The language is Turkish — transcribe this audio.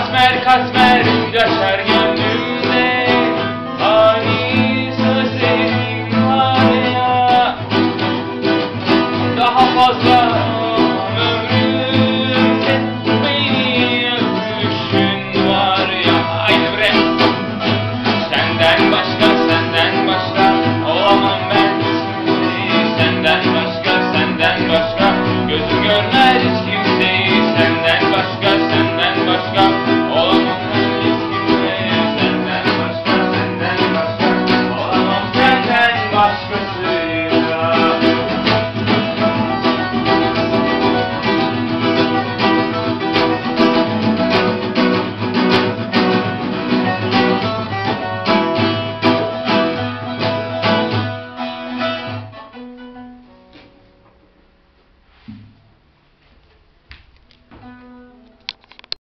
Katmer katmer düşer gönlümde. Hani sözlerim hala Daha fazla